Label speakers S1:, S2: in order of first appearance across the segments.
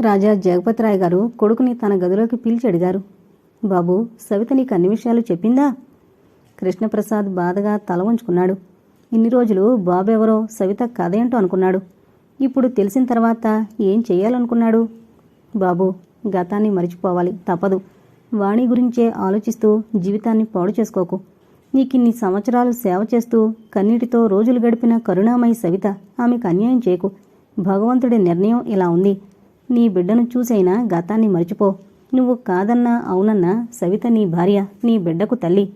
S1: రాజా జగపతిరాయ్ గారు కొడుకుని తన గదిలోకి పిలిచి అడిగారు. బాబు సవిత నీకు అన్ని విషయాలు చెప్పిందా? కృష్ణప్రసాద్ బాధగా తల ఉంచుకున్నాడు ఇన్ని రోజులు బాబెవరో సవిత కథ ఏంటో అనుకున్నాడు. ఇప్పుడు తెలిసిన తర్వాత ఏం చేయాలనుకున్నాడు? బాబు గతాన్ని మరిచిపోవాలి తప్పదు. వాణి గురించే ఆలోచిస్తూ జీవితాన్ని పాడు చేసుకోకు. నీకిన్ని సంవత్సరాలు సేవ చేస్తూ కన్నీటితో రోజులు గడిపిన కరుణామయి సవిత ఆమెకు అన్యాయం చేయకు. భగవంతుడి నిర్ణయం ఇలా ఉంది. నీ బిడ్డను చూసైనా గతాన్ని మరిచిపో. నువ్వు కాదన్నా అవునన్నా సవిత నీ భార్య నీ బిడ్డకు తల్లి.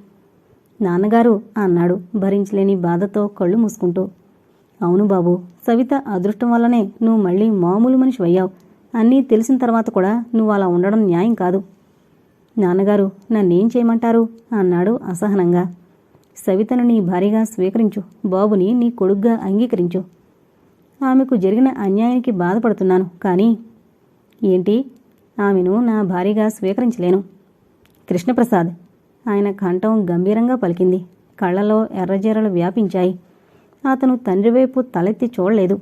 S1: నాన్నగారు అన్నాడు భరించలేని బాధతో కళ్ళు మూసుకుంటూ. అవును బాబు సవిత అదృష్టం వల్లనే నువ్వు మళ్ళీ మామూలు మనిషి అయ్యావు. అన్నీ తెలిసిన తర్వాత కూడా నువ్వు అలా ఉండడం న్యాయం కాదు. నాన్నగారు నన్నేం చేయమంటారు? అన్నాడు అసహనంగా. సవితను నీ భార్యగా స్వీకరించు. బాబుని నీ కొడుగ్గా అంగీకరించు. ఆమెకు జరిగిన అన్యాయానికి బాధపడుతున్నాను కానీ ఏంటి? ఆమెను నా భార్యగా స్వీకరించలేను. కృష్ణప్రసాద్ ఆయన కంఠం గంభీరంగా పలికింది. కళ్ళలో ఎర్రజీరలు వ్యాపించాయి. అతను తండ్రి వైపు తలెత్తి చూడలేదు.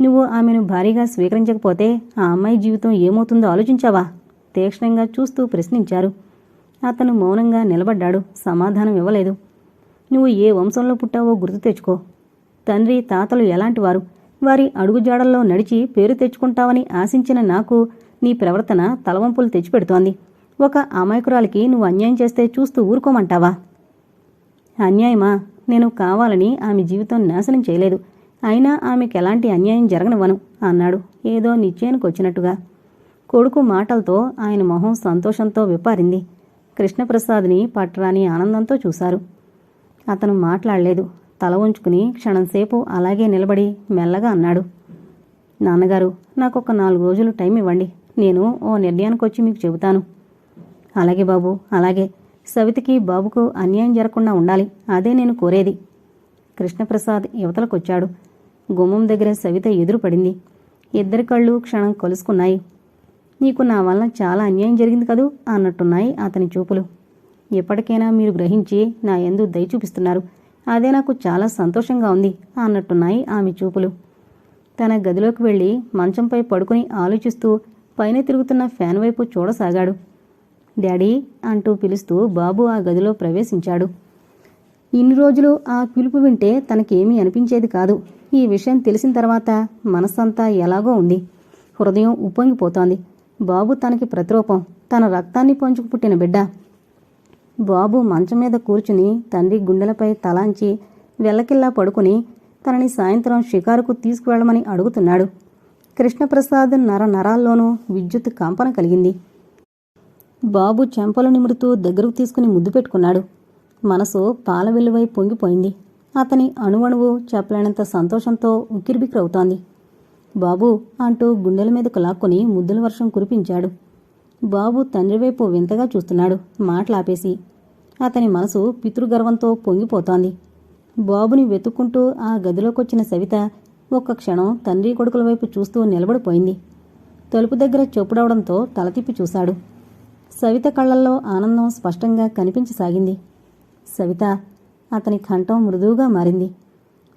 S1: నువ్వు ఆమెను భారీగా స్వీకరించకపోతే ఆ అమ్మాయి జీవితం ఏమవుతుందో ఆలోచించావా? తీక్షణంగా చూస్తూ ప్రశ్నించారు. అతను మౌనంగా నిలబడ్డాడు. సమాధానం ఇవ్వలేదు. నువ్వు ఏ వంశంలో పుట్టావో గుర్తు తెచ్చుకో. తండ్రి తాతలు ఎలాంటివారు వారి అడుగుజాడల్లో నడిచి పేరు తెచ్చుకుంటావని ఆశించిన నాకు నీ ప్రవర్తన తలవంపులు తెచ్చిపెడుతోంది. ఒక అమాయకురాలికి నువ్వు అన్యాయం చేస్తే చూస్తూ ఊరుకోమంటావా? అన్యాయమా? నేను కావాలని ఆమె జీవితం నాశనం చేయలేదు. అయినా ఆమెకు ఎలాంటి అన్యాయం జరగనివ్వను అన్నాడు. ఏదో నిశ్చయానికొచ్చినట్టుగా కొడుకు మాటలతో ఆయన మొహం సంతోషంతో విప్పారింది. కృష్ణప్రసాద్ని పట్టరాని ఆనందంతో చూశారు. అతను మాట్లాడలేదు. తల ఉంచుకుని క్షణంసేపు అలాగే నిలబడి మెల్లగా అన్నాడు. నాన్నగారు నాకు ఒక నాలుగు రోజులు టైం ఇవ్వండి. నేను ఓ నిర్ణయానికి వచ్చి మీకు చెబుతాను. అలాగే బాబు అలాగే. సవితికి బాబుకు అన్యాయం జరగకుండా ఉండాలి. అదే నేను కోరేది. కృష్ణప్రసాద్ యువతలకొచ్చాడు గుమ్మం దగ్గర సవిత ఎదురుపడింది ఇద్దరి కళ్ళు క్షణం కలుసుకున్నాయి. నీకు నా వల్ల చాలా అన్యాయం జరిగింది కదూ అన్నట్టున్నాయి అతని చూపులు. ఎప్పటికైనా మీరు గ్రహించి నా ఎందు దయ చూపిస్తున్నారు. అదే నాకు చాలా సంతోషంగా ఉంది అన్నట్టున్నాయి ఆమె చూపులు. తన గదిలోకి వెళ్ళి మంచంపై పడుకుని ఆలోచిస్తూ పైన తిరుగుతున్న ఫ్యాన్ వైపు చూడసాగాడు. డాడీ అంటూ పిలుస్తూ బాబు ఆ గదిలో ప్రవేశించాడు. ఇన్ని రోజులు ఆ పిలుపు వింటే తనకేమీ అనిపించేది కాదు. ఈ విషయం తెలిసిన తర్వాత మనస్సంతా ఎలాగో ఉంది. హృదయం ఉప్పొంగిపోతోంది. బాబు తనకి ప్రతిరూపం. తన రక్తాన్ని పంచుకు పుట్టిన బిడ్డ. బాబు మంచం మీద కూర్చుని తండ్రి గుండెలపై తలాంచి వెళ్ళకిల్లా పడుకుని తనని సాయంత్రం షికారుకు తీసుకువెళ్ళమని అడుగుతున్నాడు. కృష్ణప్రసాద్ నర నరాల్లోనూ విద్యుత్ కంపన కలిగింది. బాబు చెంపలు నిమురుతూ దగ్గరకు తీసుకుని ముద్దు పెట్టుకున్నాడు. మనసు పాల వెలువై పొంగిపోయింది. అతని అణువణువు చెప్పలేనంత సంతోషంతో ఉక్కిరిబిక్కిరవుతోంది బాబు అంటూ గుండెల మీదకు లాక్కొని ముద్దుల వర్షం కురిపించాడు. బాబు తండ్రి వైపు వింతగా చూస్తున్నాడు. మాటలాపేసి అతని మనసు పితృగర్వంతో పొంగిపోతోంది. బాబుని వెతుక్కుంటూ ఆ గదిలోకొచ్చిన సవిత ఒక్క క్షణం తండ్రి కొడుకుల వైపు చూస్తూ నిలబడిపోయింది. తలుపు దగ్గర చొప్పుడవడంతో తల తిప్పి చూశాడు. సవిత కళ్ళల్లో ఆనందం స్పష్టంగా కనిపించసాగింది. సవిత అతని కంఠం మృదువుగా మారింది.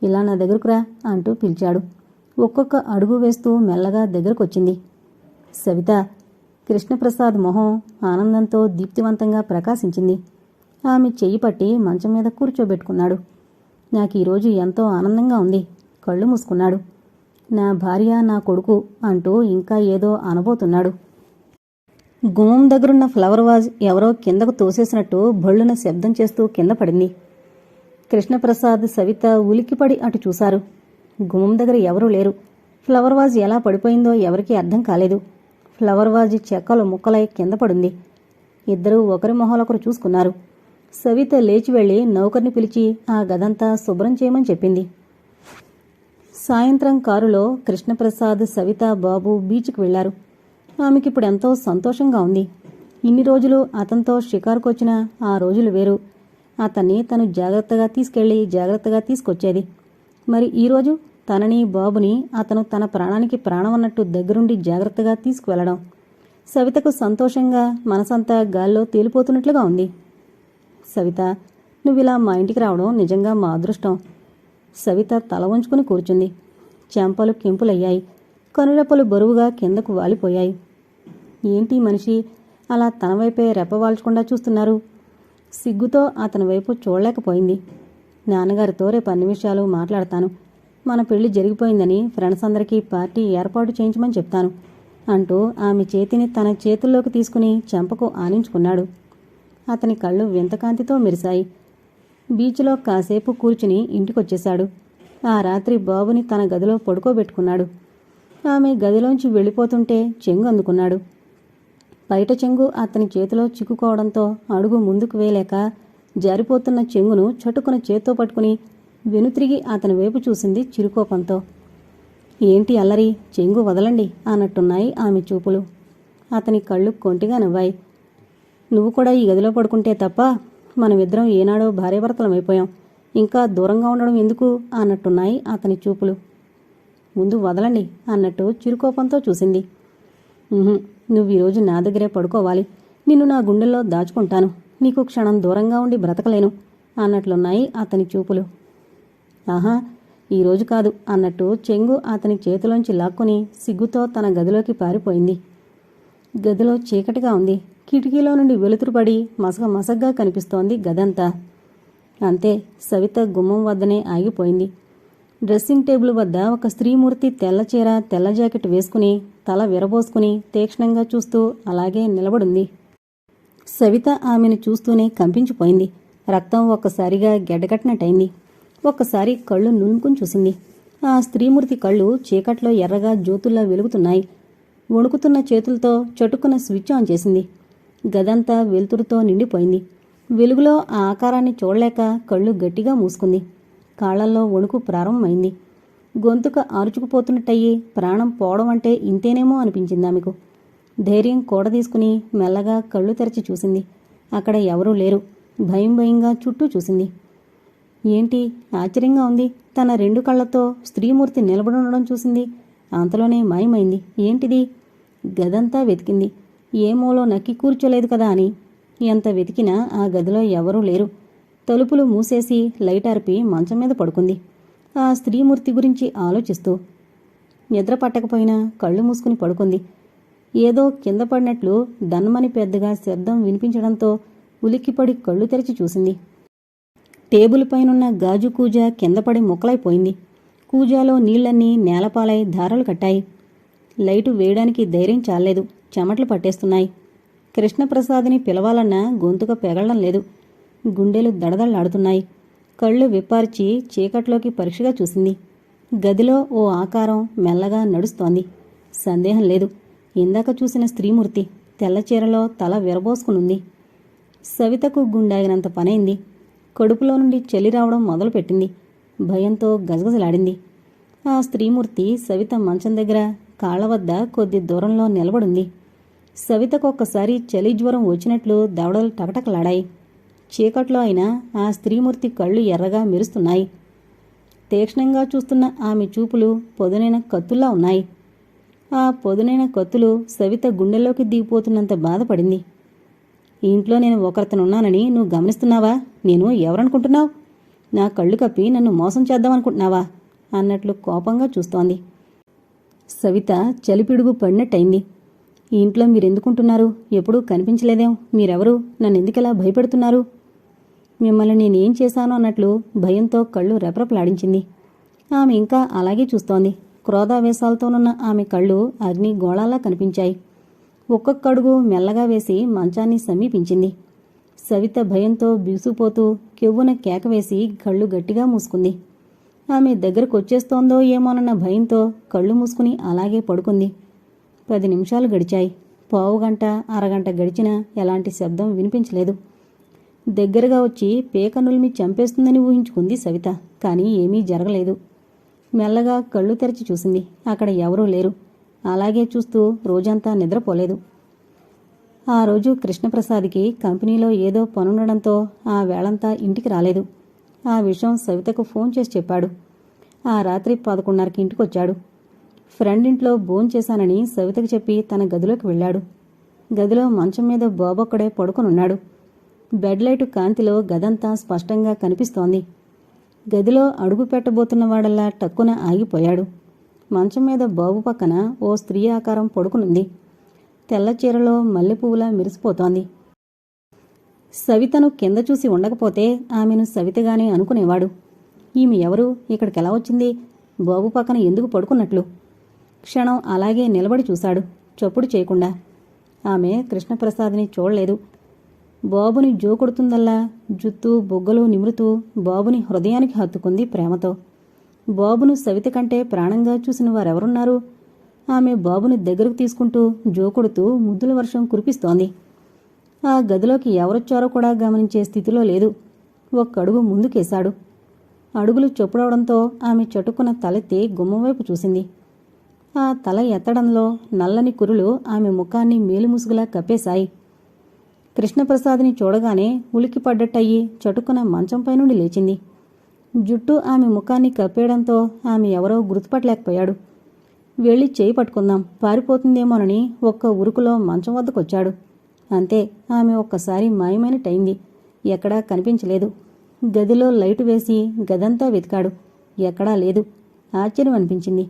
S1: ఇలా నా దగ్గరకురా అంటూ పిలిచాడు. ఒక్కొక్క అడుగు వేస్తూ మెల్లగా దగ్గరకొచ్చింది. సవిత కృష్ణప్రసాద్ మొహం ఆనందంతో దీప్తివంతంగా ప్రకాశించింది. ఆమె చెయ్యి పట్టి మంచం మీద కూర్చోబెట్టుకున్నాడు. నాకు ఈరోజు ఎంతో ఆనందంగా ఉంది. కళ్ళు మూసుకున్నాడు. నా భార్య నా కొడుకు అంటూ ఇంకా ఏదో అనబోతున్నాడు. గుమ్మం దగ్గరున్న ఫ్లవర్ వాజ్ ఎవరో కిందకు తోసేసినట్టు భళ్ళున శబ్దం చేస్తూ కింద పడింది. కృష్ణప్రసాద్ సవిత ఉలిక్కిపడి అటు చూశారు. గుమ్మం దగ్గర ఎవరూ లేరు. ఫ్లవర్ వాజ్ ఎలా పడిపోయిందో ఎవరికీ అర్థం కాలేదు. ఫ్లవర్ వాజ్ చెక్కలు ముక్కలై కింద పడింది. ఇద్దరూ ఒకరి మొహాలొకరు చూసుకున్నారు. సవిత లేచి వెళ్ళి నౌకర్ని పిలిచి ఆ గదంతా శుభ్రం చేయమని చెప్పింది. సాయంత్రం కారులో కృష్ణప్రసాద్ సవిత బాబు బీచ్కి వెళ్ళారు ఆమెకిప్పుడు ఎంతో సంతోషంగా ఉంది. ఇన్ని రోజులు అతనితో షికారుకొచ్చిన ఆ రోజులు వేరు. అతన్ని తను జాగ్రత్తగా తీసుకెళ్ళి జాగ్రత్తగా తీసుకొచ్చేది. మరి ఈరోజు తనని బాబుని అతను తన ప్రాణానికి ప్రాణం అన్నట్టు దగ్గరుండి జాగ్రత్తగా తీసుకువెళ్ళడం సవితకు సంతోషంగా మనసంతా గాల్లో తేలిపోతున్నట్లుగా ఉంది. సవిత నువ్విలా మా ఇంటికి రావడం నిజంగా మా అదృష్టం. సవిత తల వంచుకుని కూర్చుంది. చెంపలు కెంపులయ్యాయి. కనురెప్పలు బరువుగా కిందకు వాలిపోయాయి. ఏంటి మనిషి అలా తన వైపే రెప్పవాల్చకుండా చూస్తున్నారు? సిగ్గుతో అతని వైపు చూడలేకపోయింది. నాన్నగారితో రేపు అన్ని విషయాలు మాట్లాడతాను. మన పెళ్ళి జరిగిపోయిందని ఫ్రెండ్స్ అందరికీ పార్టీ ఏర్పాటు చేయించమని చెప్తాను అంటూ ఆమె చేతిని తన చేతుల్లోకి తీసుకుని చెంపకు ఆనించుకున్నాడు. అతని కళ్ళు వింతకాంతితో మెరిశాయి. బీచ్లో కాసేపు కూర్చుని ఇంటికొచ్చేశాడు. ఆ రాత్రి బాబుని తన గదిలో పడుకోబెట్టుకున్నాడు. ఆమె గదిలోంచి వెళ్ళిపోతుంటే చెంగు అందుకున్నాడు. బయట చెంగు అతని చేతిలో చిక్కుకోవడంతో అడుగు ముందుకు వేయలేక జారిపోతున్న చెంగును చటుకున చేత్తో పట్టుకుని వెనుతిరిగి అతని వైపు చూసింది చిరుకోపంతో. ఏంటి అల్లరి? చెంగు వదలండి అన్నట్టున్నాయి ఆమె చూపులు. అతని కళ్ళు కొంటిగా నవ్వాయి. నువ్వు కూడా ఈ గదిలో పడుకుంటే తప్ప మనమిద్దరం ఏనాడో భార్యాభర్తలమైపోయాం ఇంకా దూరంగా ఉండడం ఎందుకు? అన్నట్టున్నాయి అతని చూపులు. ముందు వదలండి అన్నట్టు చిరుకోపంతో చూసింది. నువ్వు ఈరోజు నా దగ్గరే పడుకోవాలి. నిన్ను నా గుండెల్లో దాచుకుంటాను. నీకు క్షణం దూరంగా ఉండి బ్రతకలేను అన్నట్లున్నాయి అతని చూపులు. ఆహా ఈరోజు కాదు అన్నట్టు చెంగు అతని చేతిలోంచి లాక్కొని సిగ్గుతో తన గదిలోకి పారిపోయింది. గదిలో చీకటిగా ఉంది. కిటికీలో నుండి వెలుతురుపడి మసగ మసగ్గా కనిపిస్తోంది గదంతా. అంతే సవిత గుమ్మం వద్దనే ఆగిపోయింది. డ్రెస్సింగ్ టేబుల్ వద్ద ఒక స్త్రీమూర్తి తెల్లచీర తెల్ల జాకెట్ వేసుకుని తల విరబోసుకుని తీక్షణంగా చూస్తూ అలాగే నిలబడింది. సవిత ఆమెను చూస్తూనే కంపించిపోయింది. రక్తం ఒక్కసారిగా గెడ్డగట్టినట్టయింది ఒక్కసారి కళ్ళు నులుముకుని చూసింది. ఆ స్త్రీమూర్తి కళ్ళు చీకట్లో ఎర్రగా జ్యోతుల్లా వెలుగుతున్నాయి. వణుకుతున్న చేతులతో చటుక్కున స్విచ్ ఆన్ చేసింది. గదంతా వెలుతురుతో నిండిపోయింది. వెలుగులో ఆ ఆకారాన్ని చూడలేక కళ్ళు గట్టిగా మూసుకుంది. కాళ్ళల్లో వణుకు ప్రారంభమైంది. గొంతుక ఆరుచుకుపోతున్నట్టయి ప్రాణం పోవడం అంటే ఇంతేనేమో అనిపించింది ఆమెకు. ధైర్యం కూడదీసుకుని మెల్లగా కళ్ళు తెరచి చూసింది. అక్కడ ఎవరూ లేరు. భయం భయంగా చుట్టూ చూసింది. ఏంటి? ఆశ్చర్యంగా ఉంది. తన రెండు కళ్ళతో స్త్రీమూర్తి నిలబడి ఉండడం చూసింది. అంతలోనే మాయమైంది. ఏంటిది? గదంతా వెతికింది. ఏ మూలో నక్కి కూర్చోలేదు కదా అని. ఎంత వెతికినా ఆ గదిలో ఎవరూ లేరు. తలుపులు మూసేసి లైట్ అరిపి మంచం మీద పడుకుంది. ఆ స్త్రీమూర్తి గురించి ఆలోచిస్తూ నిద్ర పట్టకపోయినా కళ్ళు మూసుకుని పడుకుంది. ఏదో కింద పడినట్లు దన్మని పెద్దగా శబ్దం వినిపించడంతో ఉలిక్కిపడి కళ్ళు తెరిచి చూసింది. టేబుల్ పైనున్న గాజు కూజ కిందపడి ముక్కలైపోయింది. కూజాలో నీళ్ళన్నీ నేలపాలై ధారలు కట్టాయి. లైటు వేయడానికి ధైర్యం చాలేదు చెమటలు పట్టేస్తున్నాయి. కృష్ణప్రసాద్ని పిలవాలన్నా గొంతుక పెగలడం లేదు. గుండెలు దడదళ్ళాడుతున్నాయి కళ్ళు విప్పార్చి చీకట్లోకి పరీక్షగా చూసింది. గదిలో ఓ ఆకారం మెల్లగా నడుస్తోంది. సందేహం లేదు. ఇందాక చూసిన స్త్రీమూర్తి తెల్లచీరలో తల విరబోసుకునుంది. సవితకు గుండాగినంత పనైంది. కడుపులో నుండి చలి రావడం మొదలుపెట్టింది. భయంతో గజగజలాడింది. ఆ స్త్రీమూర్తి సవిత మంచం దగ్గర కాళ్ళ వద్ద కొద్ది దూరంలో నిలబడింది. సవితకు ఒక్కసారి చలి జ్వరం వచ్చినట్లు దవడలు టకటకలాడాయి. చీకట్లో అయినా ఆ స్త్రీమూర్తి కళ్ళు ఎర్రగా మెరుస్తున్నాయి. తీక్షణంగా చూస్తున్న ఆమె చూపులు పొదునైన కత్తుల్లా ఉన్నాయి. ఆ పొదునైన కత్తులు సవిత గుండెల్లోకి దిగిపోతున్నంత బాధపడింది. ఈ ఇంట్లో నేను ఒకరితనున్నానని నువ్వు గమనిస్తున్నావా? నేను ఎవరనుకుంటున్నావు? నా కళ్ళు కప్పి నన్ను మోసం చేద్దామనుకుంటున్నావా? అన్నట్లు కోపంగా చూస్తోంది. సవిత చలిపిడుగు పడినట్టయింది. ఈ ఇంట్లో మీరెందుకుంటున్నారు? ఎప్పుడూ కనిపించలేదేం? మీరెవరు? నన్ను భయపెడుతున్నారు? మిమ్మల్ని నేనేం చేశాను అన్నట్లు భయంతో కళ్ళు రెపరెపలాడించింది. ఆమె ఇంకా అలాగే చూస్తోంది. క్రోధావేశాలతోనున్న ఆమె కళ్ళు అగ్ని గోళాలా కనిపించాయి. ఒక్కొక్కడుగు మెల్లగా వేసి మంచాన్ని సమీపించింది. సవిత భయంతో బిగుసుపోతూ కెవ్వున కేక వేసి కళ్ళు గట్టిగా మూసుకుంది. ఆమె దగ్గరకు వచ్చేస్తోందో ఏమోనన్న భయంతో కళ్ళు మూసుకుని అలాగే పడుకుంది. పది నిమిషాలు గడిచాయి. పావు గంట అరగంట గడిచినా ఎలాంటి శబ్దం వినిపించలేదు. దగ్గరగా వచ్చి పేకనుల్మి చంపేస్తుందని ఊహించుకుంది సవిత కానీ ఏమీ జరగలేదు. మెల్లగా కళ్ళు తెరిచి చూసింది. అక్కడ ఎవరూ లేరు. అలాగే చూస్తూ రోజంతా నిద్రపోలేదు. ఆ రోజు కృష్ణప్రసాద్కి కంపెనీలో ఏదో పనుండడంతో ఆ వేళంతా ఇంటికి రాలేదు. ఆ విషయం సవితకు ఫోన్ చేసి చెప్పాడు. ఆ రాత్రి పదకొండున్నరకి ఇంటికొచ్చాడు. ఫ్రెండ్ ఇంట్లో భోంచేశానని సవితకు చెప్పి తన గదిలోకి వెళ్ళాడు. గదిలో మంచం మీద బాబొక్కడే పడుకొనున్నాడు. బెడ్ లైట్ కాంతిలో గదంతా స్పష్టంగా కనిపిస్తోంది. గదిలో అడుగు పెట్టబోతున్నవాడల్లా టక్కున ఆగిపోయాడు. మంచం మీద బాబు పక్కన ఓ స్త్రీ ఆకారం పడుకునుంది. తెల్ల చీరలో మల్లెపువ్వులా మెరిసిపోతోంది. సవితను కింద చూసి ఉండకపోతే ఆమెను సవితగానే అనుకునేవాడు. ఈమె ఎవరు? ఇక్కడికెలా వచ్చింది? బాబు పక్కన ఎందుకు పడుకున్నట్లు? క్షణం అలాగే నిలబడి చూశాడు చప్పుడు చేయకుండా. ఆమె కృష్ణప్రసాద్ని చూడలేదు. బాబుని జోకొడుతుందల్లా జుత్తు బొగ్గలు నిమురుతూ బాబుని హృదయానికి హత్తుకుంది ప్రేమతో. బాబును సవిత కంటే ప్రాణంగా చూసిన వారెవరున్నారు? ఆమె బాబుని దగ్గరకు తీసుకుంటూ జోకొడుతూ ముద్దుల వర్షం కురిపిస్తోంది. ఆ గదిలోకి ఎవరొచ్చారో కూడా గమనించే స్థితిలో లేదు. ఒక్కడుగు ముందుకేశాడు. అడుగులు చొప్పుడవడంతో ఆమె చటుక్కున తలెత్తి గుమ్మవైపు చూసింది. ఆ తల ఎత్తడంలో నల్లని కురులు ఆమె ముఖాన్ని మేలుముసుగులా కప్పేశాయి. కృష్ణప్రసాద్ని చూడగానే ఉలిక్కిపడ్డట్టయి చటుకున మంచంపై నుండి లేచింది. జుట్టు ఆమె ముఖాన్ని కప్పేయడంతో ఆమె ఎవరో గుర్తుపట్టలేకపోయాడు. వెళ్ళి చేయి పట్టుకుందాం పారిపోతుందేమోనని ఒక్క ఉరుకులో మంచం వద్దకొచ్చాడు. అంతే ఆమె ఒక్కసారి మాయమైనట్టయింది. ఎక్కడా కనిపించలేదు. గదిలో లైటు వేసి గదంతా వెతికాడు. ఎక్కడా లేదు. ఆశ్చర్యం అనిపించింది.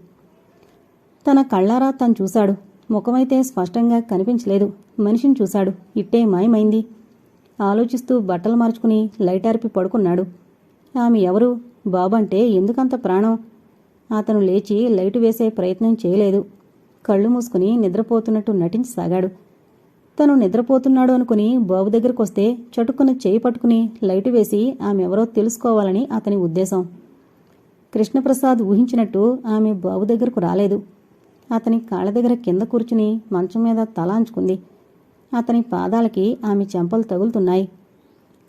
S1: తన కళ్ళారా తను చూశాడు. ముఖమైతే స్పష్టంగా కనిపించలేదు. మనిషిని చూశాడు. ఇట్టే మాయమైంది. ఆలోచిస్తూ బట్టలు మార్చుకుని లైట్ పడుకున్నాడు. ఆమె ఎవరు? బాబంటే ఎందుకంత ప్రాణం? అతను లేచి లైటు వేసే ప్రయత్నం చేయలేదు. కళ్ళు మూసుకుని నిద్రపోతున్నట్టు నటించసాగాడు. తను నిద్రపోతున్నాడు అనుకుని బాబు దగ్గరకు వస్తే చటుక్కున చేయి పట్టుకుని లైటు వేసి ఆమె ఎవరో తెలుసుకోవాలని అతని ఉద్దేశం. కృష్ణప్రసాద్ ఊహించినట్టు ఆమె బాబు దగ్గరకు రాలేదు. అతని కాళ్ళ దగ్గర కింద కూర్చుని మంచం మీద తలాంచుకుంది. అతని పాదాలకి ఆమె చెంపలు తగులుతున్నాయి.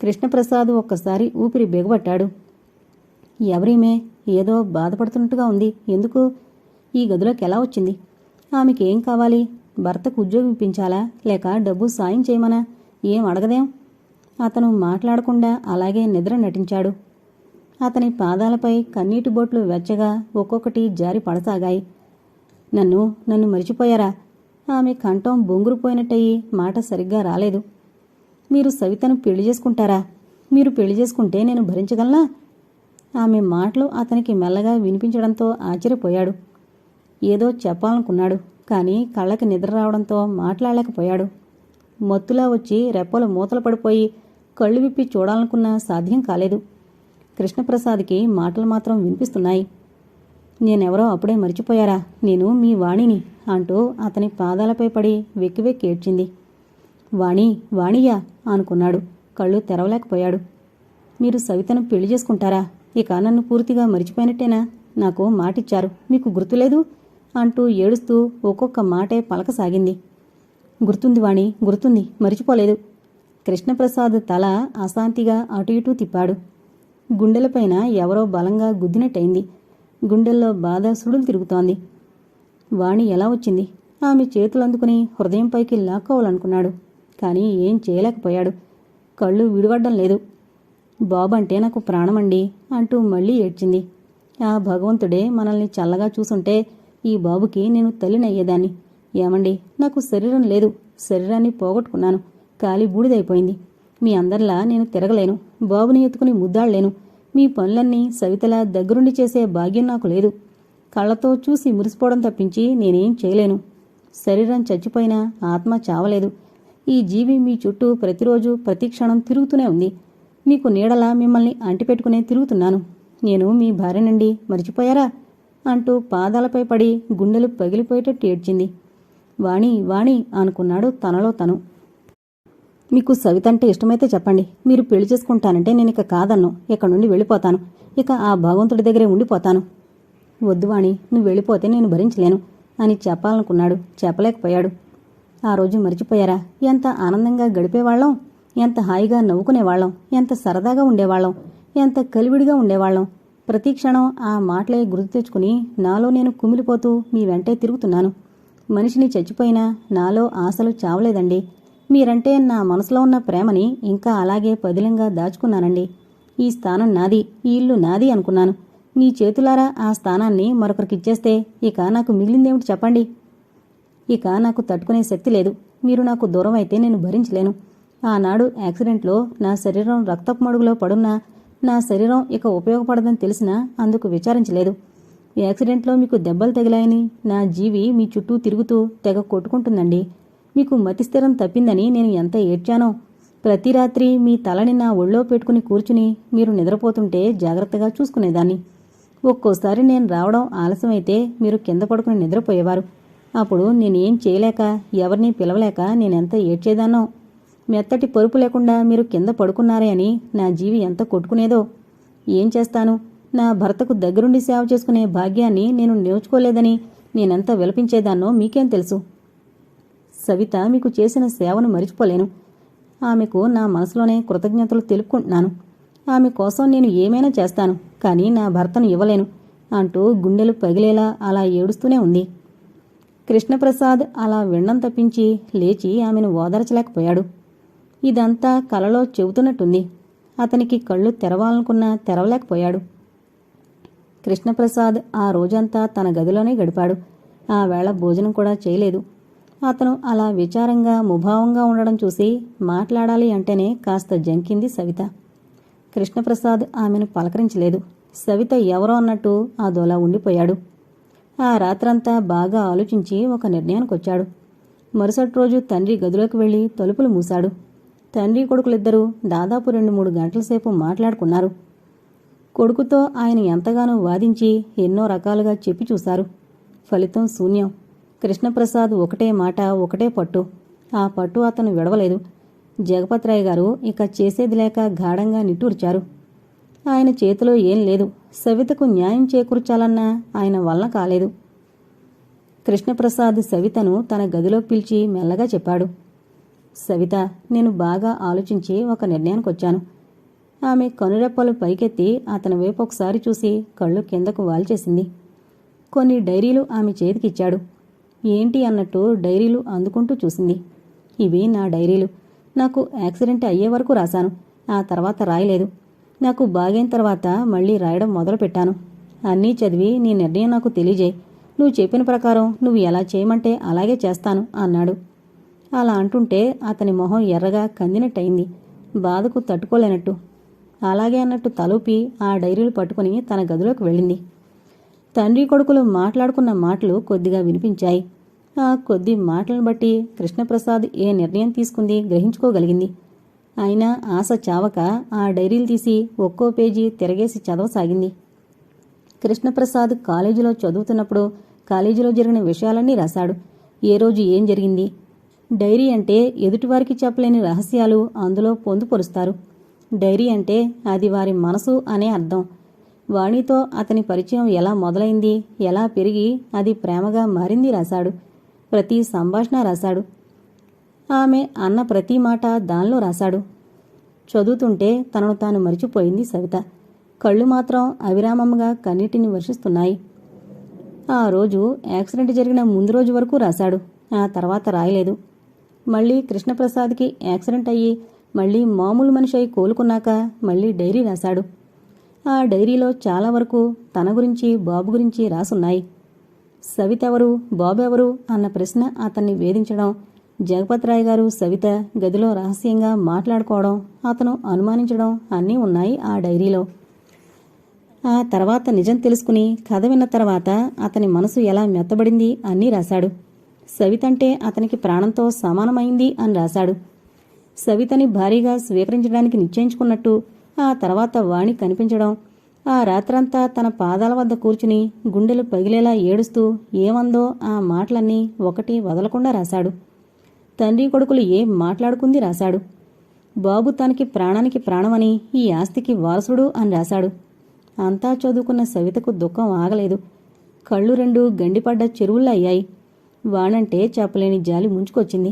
S1: కృష్ణప్రసాద్ ఒక్కసారి ఊపిరి బిగబట్టాడు. ఎవరీమే ఏదో బాధపడుతున్నట్టుగా ఉంది. ఎందుకు? ఈ గదిలోకి ఎలా వచ్చింది? ఆమెకేం కావాలి? భర్తకు ఉద్యోగం ఇప్పించాలా? లేక డబ్బు సాయం చేయమనా? ఏం అడగదేం? అతను మాట్లాడకుండా అలాగే నిద్ర నటించాడు. అతని పాదాలపై కన్నీటి బొట్లు వెచ్చగా ఒక్కొక్కటి జారి పడసాగాయి. నన్ను నన్ను మరిచిపోయారా? ఆమె కంఠం బొంగురుపోయినట్టయి మాట సరిగ్గా రాలేదు. మీరు సవితను పెళ్ళి చేసుకుంటారా? మీరు పెళ్ళి చేసుకుంటే నేను భరించగలనా? ఆమె మాటలు అతనికి మెల్లగా వినిపించడంతో ఆశ్చర్యపోయాడు. ఏదో చెప్పాలనుకున్నాడు కానీ కళ్ళకి నిద్ర రావడంతో మాట్లాడలేకపోయాడు. మత్తులా వచ్చి రెప్పలు మూతలు పడిపోయి కళ్ళు విప్పి చూడాలనుకున్నా సాధ్యం కాలేదు. కృష్ణప్రసాద్కి మాటలు మాత్రం వినిపిస్తున్నాయి. నేనెవరో అప్పుడే మర్చిపోయారా? నేను మీ వాణిని అంటూ అతని పాదాలపై పడి వెక్కి వెక్కి ఏడ్చింది. వాణి వాణియా అనుకున్నాడు. కళ్ళు తెరవలేకపోయాడు. మీరు సవితను పెళ్ళి చేసుకుంటారా? ఇక నన్ను పూర్తిగా మరిచిపోయినట్టేనా? నాకు మాటిచ్చారు. మీకు గుర్తులేదు? అంటూ ఏడుస్తూ ఒక్కొక్క మాటే పలకసాగింది. గుర్తుంది వాణి గుర్తుంది. మరిచిపోలేదు. కృష్ణప్రసాద్ తల అశాంతిగా అటు ఇటూ తిప్పాడు. గుండెలపైన ఎవరో బలంగా గుద్దినట్టయింది. గుండెల్లో బాధ సుడులు తిరుగుతోంది. వాణి ఎలా వచ్చింది? ఆమె చేతులందుకుని హృదయంపైకి లాక్కోవాలనుకున్నాడు. కానీ ఏం చేయలేకపోయాడు. కళ్ళు విడివడ్డం లేదు. బాబంటే నాకు ప్రాణమండి అంటూ మళ్ళీ ఏడ్చింది. ఆ భగవంతుడే మనల్ని చల్లగా చూసుంటే ఈ బాబుకి నేను తల్లినయ్యేదాన్ని. ఏమండి నాకు శరీరం లేదు. శరీరాన్ని పోగొట్టుకున్నాను. కాలి బూడిదైపోయింది. మీ అందరిలా నేను తిరగలేను. బాబుని ఎత్తుకుని ముద్దాడలేను. మీ పనులన్నీ సవితల దగ్గరుండి చేసే భాగ్యం నాకు లేదు. కళ్ళతో చూసి మురిసిపోవడం తప్పించి నేనేం చేయలేను. శరీరం చచ్చిపోయినా ఆత్మ చావలేదు. ఈ జీవి మీ చుట్టూ ప్రతిరోజు ప్రతి క్షణం తిరుగుతూనే ఉంది. మీకు నీడలా మిమ్మల్ని అంటిపెట్టుకునే తిరుగుతున్నాను. నేను మీ భార్యనండి మర్చిపోయారా? అంటూ పాదాలపై పడి గుండెలు పగిలిపోయేటట్టు ఏడ్చింది. వాణి వాణి అనుకున్నాడు తనలో తను. మీకు సవితంటే ఇష్టమైతే చెప్పండి. మీరు పెళ్ళి చేసుకుంటానంటే నేను ఇక కాదన్ను. ఇక్కడ నుండి వెళ్ళిపోతాను? ఇక ఆ భగవంతుడి దగ్గరే ఉండిపోతాను. వద్దు వాణి నువ్వు వెళ్ళిపోతే నేను భరించలేను అని చెప్పాలనుకున్నాడు. చెప్పలేకపోయాడు. ఆ రోజు మర్చిపోయారా? ఎంత ఆనందంగా గడిపేవాళ్ళం? ఎంత హాయిగా నవ్వుకునేవాళ్ళం? ఎంత సరదాగా ఉండేవాళ్ళం? ఎంత కలివిడిగా ఉండేవాళ్ళం? ప్రతి క్షణం ఆ మాటలే గుర్తు తెచ్చుకుని నాలో నేను కుమిలిపోతూ మీ వెంటే తిరుగుతున్నాను. మనిషిని చచ్చిపోయినా నాలో ఆశలు చావలేదండి. మీరంటే నా మనసులో ఉన్న ప్రేమని ఇంకా అలాగే పదిలంగా దాచుకున్నానండి. ఈ స్థానం నాది ఈ ఇల్లు నాది అనుకున్నాను. మీ చేతులారా ఆ స్థానాన్ని మరొకరికిచ్చేస్తే ఇక నాకు మిగిలిందేమిటి చెప్పండి? ఇక నాకు తట్టుకునే శక్తి లేదు. మీరు నాకు దూరం అయితే నేను భరించలేను. ఆనాడు యాక్సిడెంట్లో నా శరీరం రక్తపు మడుగులో పడున్నా నా శరీరం ఇక ఉపయోగపడదని తెలిసినా అందుకు విచారించలేదు. యాక్సిడెంట్లో మీకు దెబ్బలు తగిలాయని నా జీవి మీ చుట్టూ తిరుగుతూ తెగ కొట్టుకుంటుందండి. మీకు మతిస్థిరం తప్పిందని నేను ఎంత ఏడ్చానో. ప్రతి రాత్రి మీ తలని నా ఒళ్ళో పెట్టుకుని కూర్చుని మీరు నిద్రపోతుంటే జాగ్రత్తగా చూసుకునేదాన్ని. ఒక్కోసారి నేను రావడం ఆలస్యమైతే మీరు కింద పడుకుని నిద్రపోయేవారు. అప్పుడు నేనేం చేయలేక ఎవరిని పిలవలేక నేనెంత ఏడ్చేదానో మెత్తటి పరుపు లేకుండా మీరు కింద పడుకున్నారే అని నా జీవి ఎంత కొట్టుకునేదో? ఏం చేస్తాను? నా భర్తకు దగ్గరుండి సేవ చేసుకునే భాగ్యాన్ని నేను నేర్చుకోలేదని నేనెంత విలపించేదాన్నో మీకేం తెలుసు? సవిత మీకు చేసిన సేవను మరిచిపోలేను. ఆమెకు నా మనసులోనే కృతజ్ఞతలు తెలుపుకుంటున్నాను. ఆమె కోసం నేను ఏమైనా చేస్తాను కానీ నా భర్తను ఇవ్వలేను అంటూ గుండెలు పగిలేలా అలా ఏడుస్తూనే ఉంది. కృష్ణప్రసాద్ అలా వినడం తప్పించి లేచి ఆమెను ఓదార్చలేకపోయాడు. ఇదంతా కలలో చెబుతున్నట్టుంది. అతనికి కళ్ళు తెరవాలనుకున్నా తెరవలేకపోయాడు. కృష్ణప్రసాద్ ఆ రోజంతా తన గదిలోనే గడిపాడు. ఆ వేళ భోజనం కూడా చేయలేదు. అతను అలా విచారంగా ముభావంగా ఉండడం చూసి మాట్లాడాలి అంటేనే కాస్త జంకింది సవిత. కృష్ణప్రసాద్ ఆమెను పలకరించలేదు. సవిత ఎవరో అన్నట్టు ఆ దోలా ఉండిపోయాడు. ఆ రాత్రంతా బాగా ఆలోచించి ఒక నిర్ణయానికి వచ్చాడు మరుసటి రోజు తండ్రి గదిలోకి వెళ్ళి తలుపులు మూశాడు. తండ్రి కొడుకులిద్దరూ దాదాపు రెండు మూడు గంటల సేపు మాట్లాడుకున్నారు. కొడుకుతో ఆయన ఎంతగానో వాదించి ఎన్నో రకాలుగా చెప్పి చూశారు. ఫలితం శూన్యం. కృష్ణప్రసాద్ ఒకటే మాట ఒకటే పట్టు. ఆ పట్టు అతను విడవలేదు. జగపతిరాయ్ గారు ఇక చేసేది లేక గాఢంగా నిట్టూర్చారు. ఆయన చేతిలో ఏం లేదు. సవితకు న్యాయం చేకూర్చాలన్నా ఆయన వల్ల కాలేదు. కృష్ణప్రసాద్ సవితను తన గదిలో పిలిచి మెల్లగా చెప్పాడు. సవిత నేను బాగా ఆలోచించి ఒక నిర్ణయానికి వచ్చాను ఆమె కనురెప్పలు పైకెత్తి అతని వైపు ఒకసారి చూసి కళ్ళు కిందకు వాల్చేసింది. కొన్ని డైరీలు ఆమె చేతికిచ్చాడు. ఏంటి అన్నట్టు డైరీలు అందుకుంటూ చూసింది. ఇవి నా డైరీలు. నాకు యాక్సిడెంట్ అయ్యే వరకు రాశాను. ఆ తర్వాత రాయలేదు. నాకు బాగైన తర్వాత మళ్ళీ రాయడం మొదలుపెట్టాను. అన్నీ చదివి నీ నిర్ణయం నాకు తెలియజేయి. నువ్వు చెప్పిన ప్రకారం నువ్వు ఎలా చేయమంటే అలాగే చేస్తాను అన్నాడు. అలా అంటుంటే అతని మొహం ఎర్రగా కందినట్టయింది. బాధకు తట్టుకోలేనట్టు. అలాగే అన్నట్టు తలూపి ఆ డైరీలు పట్టుకుని తన గదిలోకి వెళ్ళింది. తండ్రి కొడుకులు మాట్లాడుకున్న మాటలు కొద్దిగా వినిపించాయి. ఆ కొద్ది మాటలను బట్టి కృష్ణప్రసాద్ ఏ నిర్ణయం తీసుకుంది గ్రహించుకోగలిగింది. అయినా ఆశ చావక ఆ డైరీలు తీసి ఒక్కో పేజీ తిరగేసి చదవసాగింది. కృష్ణప్రసాద్ కాలేజీలో చదువుతున్నప్పుడు కాలేజీలో జరిగిన విషయాలన్నీ రాశాడు. ఏ రోజు ఏం జరిగింది? డైరీ అంటే ఎదుటివారికి చెప్పలేని రహస్యాలు అందులో పొందుపరుస్తారు. డైరీ అంటే అది వారి మనసు అనే అర్థం. వాణితో అతని పరిచయం ఎలా మొదలైంది ఎలా పెరిగి అది ప్రేమగా మారింది రాశాడు. ప్రతి సంభాషణ రాశాడు. ఆమె అన్న ప్రతి మాట దానిలో రాశాడు. చదువుతుంటే తనను తాను మరిచిపోయింది సవిత. కళ్ళు మాత్రం అవిరామంగా కన్నీటిని వర్షిస్తున్నాయి. ఆ రోజు యాక్సిడెంట్ జరిగిన ముందు రోజు వరకు రాశాడు. ఆ తర్వాత రాయలేదు. మళ్ళీ కృష్ణప్రసాద్కి యాక్సిడెంట్ అయ్యి మళ్ళీ మామూలు మనిషి అయి కోలుకున్నాక మళ్ళీ డైరీ రాశాడు. ఆ డైరీలో చాలా వరకు తన గురించి బాబు గురించి రాసున్నాయి. సవిత ఎవరు బాబు ఎవరు అన్న ప్రశ్న అతన్ని వేధించడం జగపతిరాయ్ గారు సవిత గదిలో రహస్యంగా మాట్లాడుకోవడం అతను అనుమానించడం అన్నీ ఉన్నాయి ఆ డైరీలో. ఆ తర్వాత నిజం తెలుసుకుని కథ విన్న తర్వాత అతని మనసు ఎలా మెత్తబడింది అన్నీ రాశాడు. సవితంటే అతనికి ప్రాణంతో సమానమైంది అని రాశాడు. సవితని భారీగా స్వీకరించడానికి నిశ్చయించుకున్నట్టు ఆ తర్వాత వాణి కనిపించడం ఆ రాత్రంతా తన పాదాల వద్ద కూర్చుని గుండెలు పగిలేలా ఏడుస్తూ ఏమందో ఆ మాటలన్నీ ఒకటి వదలకుండా రాశాడు. తండ్రి కొడుకులు ఏం మాట్లాడుకుంది రాశాడు. బాబు తనకి ప్రాణానికి ప్రాణమని ఈ ఆస్తికి వారసుడు అని రాశాడు. అంతా చదువుకున్న సవితకు దుఃఖం ఆగలేదు. కళ్ళు రెండు గండిపడ్డ చెరువుల్లా అయ్యాయి. వాణంటే చెప్పలేని జాలి ముంచుకొచ్చింది.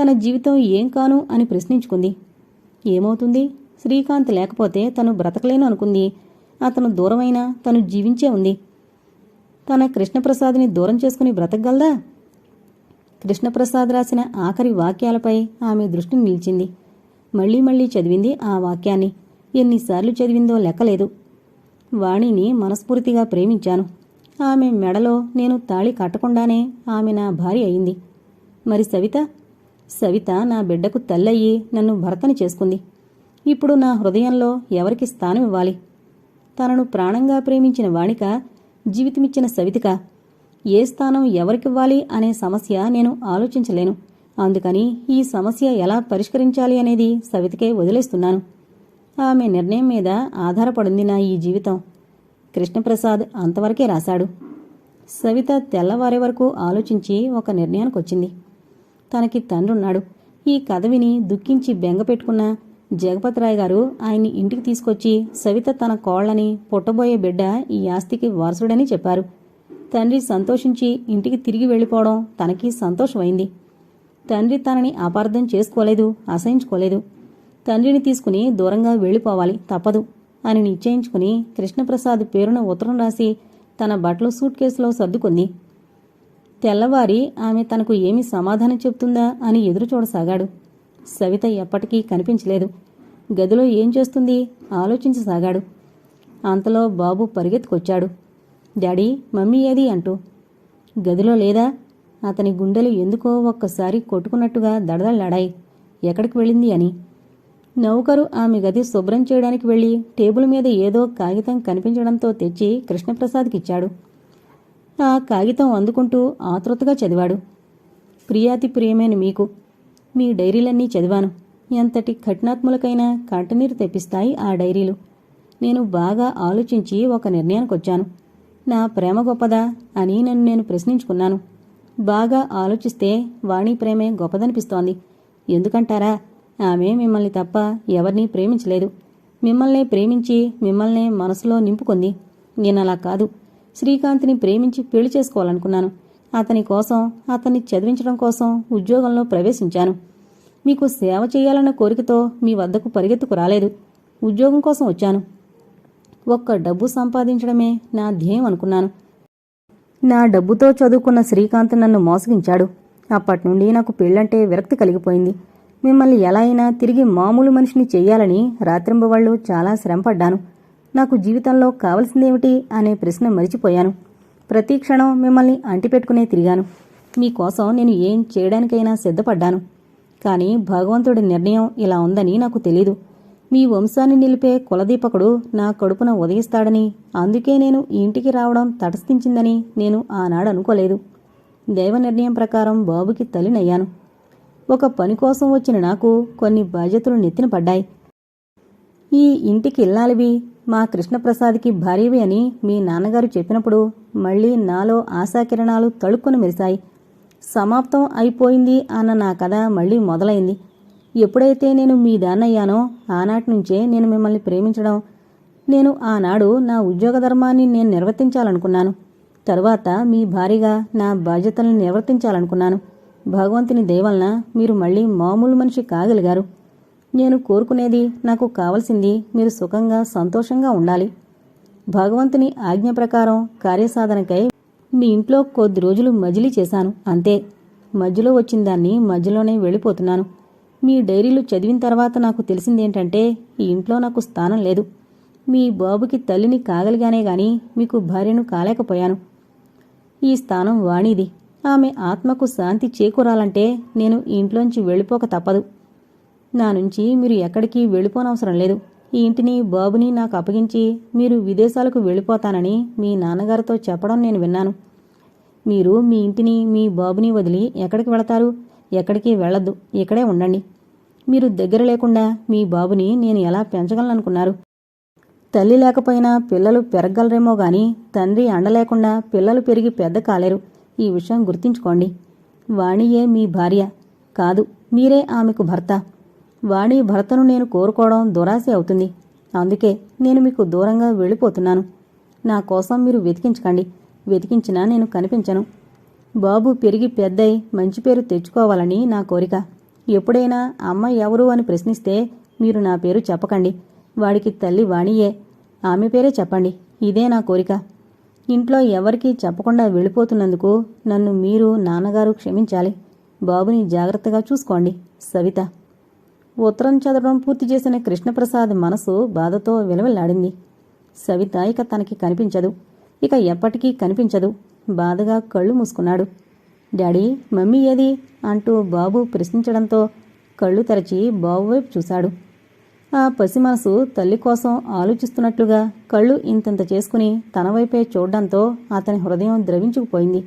S1: తన జీవితం ఏం కాను అని ప్రశ్నించుకుంది. ఏమవుతుంది? శ్రీకాంత్ లేకపోతే తను బ్రతకలేను అనుకుంది. అతను దూరమైనా తను జీవించే ఉంది. తన కృష్ణప్రసాద్ని దూరం చేసుకుని బ్రతకగలదా? కృష్ణప్రసాద్ రాసిన ఆఖరి వాక్యాలపై ఆమె దృష్టి నిలిచింది. మళ్ళీ మళ్ళీ చదివింది ఆ వాక్యాన్ని. ఎన్నిసార్లు చదివిందో లెక్కలేదు. వాణిని మనస్ఫూర్తిగా ప్రేమించాను. ఆమె మెడలో నేను తాళి కట్టకుండానే ఆమె నా భార్య అయింది. మరి సవిత? సవిత నా బిడ్డకు తల్లయ్యి నన్ను భర్తని చేసుకుంది. ఇప్పుడు నా హృదయంలో ఎవరికి స్థానం ఇవ్వాలి? తనను ప్రాణంగా ప్రేమించిన వాణిక జీవితమిచ్చిన సవితిక. ఏ స్థానం ఎవరికివ్వాలి అనే సమస్య నేను ఆలోచించలేను. అందుకని ఈ సమస్య ఎలా పరిష్కరించాలి అనేది సవితికే వదిలేస్తున్నాను. ఆమె నిర్ణయం మీద ఆధారపడింది నా ఈ జీవితం. కృష్ణప్రసాద్ అంతవరకే రాశాడు. సవిత తెల్లవారే వరకు ఆలోచించి ఒక నిర్ణయానికి వచ్చింది తనకి తండ్రున్నాడు. ఈ కథ విని దుఃఖించి బెంగ పెట్టుకున్న జగపతిరాయ్ గారు ఆయన్ని ఇంటికి తీసుకొచ్చి సవిత తన కోళ్ళని పుట్టబోయే బిడ్డ ఈ ఆస్తికి వారసుడని చెప్పారు. తండ్రి సంతోషించి ఇంటికి తిరిగి వెళ్ళిపోవడం తనకి సంతోషమైంది. తండ్రి తనని అపార్థం చేసుకోలేదు అసహించుకోలేదు. తండ్రిని తీసుకుని దూరంగా వెళ్ళిపోవాలి తప్పదు అని నిశ్చయించుకుని కృష్ణప్రసాద్ పేరున ఉత్తరం రాసి తన బట్టలు సూట్ కేసులో సర్దుకుంది. తెల్లవారి ఆమె తనకు ఏమి సమాధానం చెప్తుందా అని ఎదురు చూడసాగాడు సవిత ఎప్పటికీ కనిపించలేదు. గదిలో ఏం చేస్తుంది? ఆలోచించసాగాడు. అంతలో బాబు పరిగెత్తుకొచ్చాడు. డాడీ మమ్మీ ఏది అంటూ. గదిలో లేదా? అతని గుండెలు ఎందుకో ఒక్కసారి కొట్టుకున్నట్టుగా దడదళ్ళాడాయి ఎక్కడికి వెళ్ళింది అని. నౌకరు ఆమె గది శుభ్రం చేయడానికి వెళ్ళి టేబుల్ మీద ఏదో కాగితం కనిపించడంతో తెచ్చి కృష్ణప్రసాద్కిచ్చాడు. ఆ కాగితం అందుకుంటూ ఆతృతగా చదివాడు. ప్రియాతి ప్రియమైన మీకు. మీ డైరీలన్నీ చదివాను. ఎంతటి కఠినాత్ములకైన కంటనీరు తెప్పిస్తాయి ఆ డైరీలు. నేను బాగా ఆలోచించి ఒక నిర్ణయానికి వచ్చాను నా ప్రేమ గొప్పదా అని నన్ను నేను ప్రశ్నించుకున్నాను. బాగా ఆలోచిస్తే వాణి ప్రేమే గొప్పదనిపిస్తోంది. ఎందుకంటారా? ఆమె మిమ్మల్ని తప్ప ఎవరినీ ప్రేమించలేదు. మిమ్మల్నే ప్రేమించి మిమ్మల్నే మనసులో నింపుకుంది. నేనలా కాదు. శ్రీకాంత్ని ప్రేమించి పెళ్ళి చేసుకోవాలనుకున్నాను. అతని కోసం అతన్ని చదివించడం కోసం ఉద్యోగంలో ప్రవేశించాను. మీకు సేవ చేయాలన్న కోరికతో మీ వద్దకు పరిగెత్తుకు రాలేదు. ఉద్యోగం కోసం వచ్చాను. ఒక్క డబ్బు సంపాదించడమే నా ధ్యేయం అనుకున్నాను. నా డబ్బుతో చదువుకున్న శ్రీకాంత్ నన్ను మోసగించాడు. అప్పటి నుండి నాకు పెళ్ళంటే విరక్తి కలిగిపోయింది. మిమ్మల్ని ఎలా అయినా తిరిగి మామూలు మనిషిని చెయ్యాలని రాత్రింబవాళ్ళు చాలా శ్రమపడ్డాను. నాకు జీవితంలో కావలసిందేమిటి అనే ప్రశ్న మరిచిపోయాను. ప్రతి క్షణం మిమ్మల్ని అంటిపెట్టుకునే తిరిగాను. మీకోసం నేను ఏం చేయడానికైనా సిద్ధపడ్డాను. కానీ భగవంతుడి నిర్ణయం ఇలా ఉందని నాకు తెలీదు. మీ వంశాన్ని నిలిపే కులదీపకుడు నా కడుపున ఉదయిస్తాడని. అందుకే నేను ఇంటికి రావడం తటస్థించిందని నేను ఆనాడు అనుకోలేదు. దైవ నిర్ణయం ప్రకారం బాబుకి తల్లినయ్యాను. ఒక పని కోసం వచ్చిన నాకు కొన్ని బాధ్యతలు నెత్తిన పడ్డాయి. ఈ ఇంటికి ఇల్లాలివి మా కృష్ణప్రసాద్కి భార్యవి అని మీ నాన్నగారు చెప్పినప్పుడు మళ్ళీ నాలో ఆశాకిరణాలు తళుక్కుని మెరిశాయి. సమాప్తం అయిపోయింది అన్న నా కథ మళ్ళీ మొదలైంది. ఎప్పుడైతే నేను మీ దాన్నయ్యానో ఆనాటి నుంచే నేను మిమ్మల్ని ప్రేమించడం నేను ఆనాడు నా ఉద్యోగ ధర్మాన్ని నేను నిర్వర్తించాలనుకున్నాను. తరువాత మీ భారీగా నా బాధ్యతలను నిర్వర్తించాలనుకున్నాను. భగవంతుని దయవలన మీరు మళ్ళీ మామూలు మనిషి కాగలిగారు. నేను కోరుకునేది నాకు కావలసింది మీరు సుఖంగా సంతోషంగా ఉండాలి. భగవంతుని ఆజ్ఞ ప్రకారం కార్యసాధనకై మీ ఇంట్లో కొద్ది రోజులు మజిలీ చేశాను అంతే. మధ్యలో వచ్చిన దాన్ని మధ్యలోనే వెళ్ళిపోతున్నాను. మీ డైరీలు చదివిన తర్వాత నాకు తెలిసిందేంటంటే ఈ ఇంట్లో నాకు స్థానం లేదు. మీ బాబుకి తల్లిని కాగలిగానే గాని మీకు భార్యను కాలేకపోయాను. ఈ స్థానం వాణిది. ఆమె ఆత్మకు శాంతి చేకూరాలంటే నేను ఈ ఇంట్లోంచి వెళ్ళిపోక తప్పదు. నా నుంచి మీరు ఎక్కడికి వెళ్ళిపోనవసరం లేదు. ఈ ఇంటిని బాబుని నాకు అప్పగించి మీరు విదేశాలకు వెళ్ళిపోతానని మీ నాన్నగారితో చెప్పడం నేను విన్నాను. మీరు మీ ఇంటిని మీ బాబుని వదిలి ఎక్కడికి వెళతారు? ఎక్కడికి వెళ్ళద్దు. ఇక్కడే ఉండండి. మీరు దగ్గర లేకుండా మీ బాబుని నేను ఎలా పెంచగలననుకున్నారు? తల్లి లేకపోయినా పిల్లలు పెరగలరేమో గాని తండ్రి అండలేకుండా పిల్లలు పెరిగి పెద్ద కాలేరు. ఈ విషయం గుర్తుంచుకోండి. వాణియే మీ భార్య. కాదు మీరే ఆమెకు భర్త. వాణి భర్తను నేను కోరుకోవడం దురాశ అవుతుంది. అందుకే నేను మీకు దూరంగా వెళ్ళిపోతున్నాను. నా కోసం మీరు వెతికించకండి. వెతికించినా నేను కనిపించను. బాబు పెరిగి పెద్దయి మంచి పేరు తెచ్చుకోవాలని నా కోరిక. ఎప్పుడైనా అమ్మ ఎవరు అని ప్రశ్నిస్తే మీరు నా పేరు చెప్పకండి. వాడికి తల్లి వాణియే. ఆమె పేరే చెప్పండి. ఇదే నా కోరిక. ఇంట్లో ఎవరికీ చెప్పకుండా వెళ్ళిపోతున్నందుకు నన్ను మీరు నాన్నగారు క్షమించాలి. బాబుని జాగ్రత్తగా చూసుకోండి. సవిత. ఉత్తరం చదవడం పూర్తి చేసిన కృష్ణప్రసాద్ మనసు బాధతో విలవిల్లాడింది. సవిత ఇక తనకి కనిపించదు. ఇక ఎప్పటికీ కనిపించదు. బాధగా కళ్ళు మూసుకున్నాడు. డాడీ మమ్మీ ఏది? అంటూ బాబు ప్రశ్నించడంతో కళ్ళు తెరచి బాబు వైపు చూశాడు. ఆ పసి మనసు తల్లి కోసం ఆలోచిస్తున్నట్లుగా కళ్ళు ఇంతంత చేసుకుని తన వైపే చూడడంతో అతని హృదయం ద్రవించుకుపోయింది.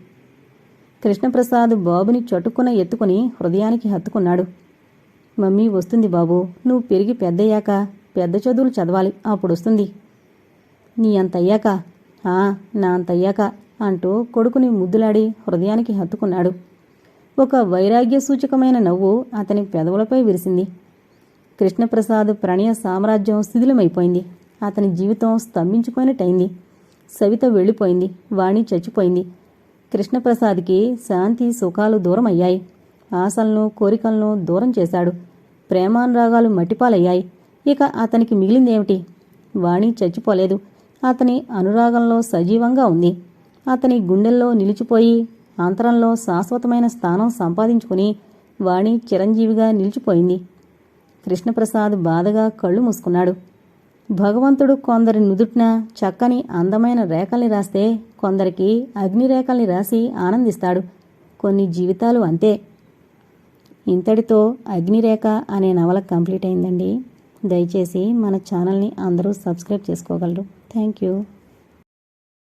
S1: కృష్ణప్రసాద్ బాబుని చటుక్కున ఎత్తుకుని హృదయానికి హత్తుకున్నాడు. మమ్మీ వస్తుంది బాబు నువ్వు పెరిగి పెద్దయ్యాక పెద్ద చదువులు చదవాలి అప్పుడు వస్తుంది. నీ అంతయ్యాక? ఆ నా అంతయ్యాక. అంటూ కొడుకుని ముద్దులాడి హృదయానికి హత్తుకున్నాడు. ఒక వైరాగ్య సూచకమైన నవ్వు అతని పెదవులపై విరిసింది. కృష్ణప్రసాద్ ప్రణయ సామ్రాజ్యం శిథిలమైపోయింది. అతని జీవితం స్తంభించిపోయినట్టయింది. సవిత వెళ్ళిపోయింది. వాణి చచ్చిపోయింది. కృష్ణప్రసాద్కి శాంతి సుఖాలు దూరం అయ్యాయి ఆశలను కోరికలను దూరం చేశాడు. ప్రేమానురాగాలు మట్టిపాలయ్యాయి. ఇక అతనికి మిగిలిందేమిటి? వాణి చచ్చిపోలేదు. అతని అనురాగంలో సజీవంగా ఉంది. అతని గుండెల్లో నిలిచిపోయి అంతరంలో శాశ్వతమైన స్థానం సంపాదించుకుని వాణి చిరంజీవిగా నిలిచిపోయింది. కృష్ణప్రసాద్ బాధగా కళ్ళు మూసుకున్నాడు. భగవంతుడు కొందరి నుదుట్న చక్కని అందమైన రేఖల్ని రాస్తే కొందరికి అగ్నిరేఖల్ని రాసి ఆనందిస్తాడు. కొన్ని జీవితాలు అంతే. ఇంతటితో అగ్నిరేఖ అనే నవల కంప్లీట్ అయిందండి. దయచేసి మన ఛానల్ని అందరూ సబ్స్క్రైబ్ చేసుకోగలరు. Thank you.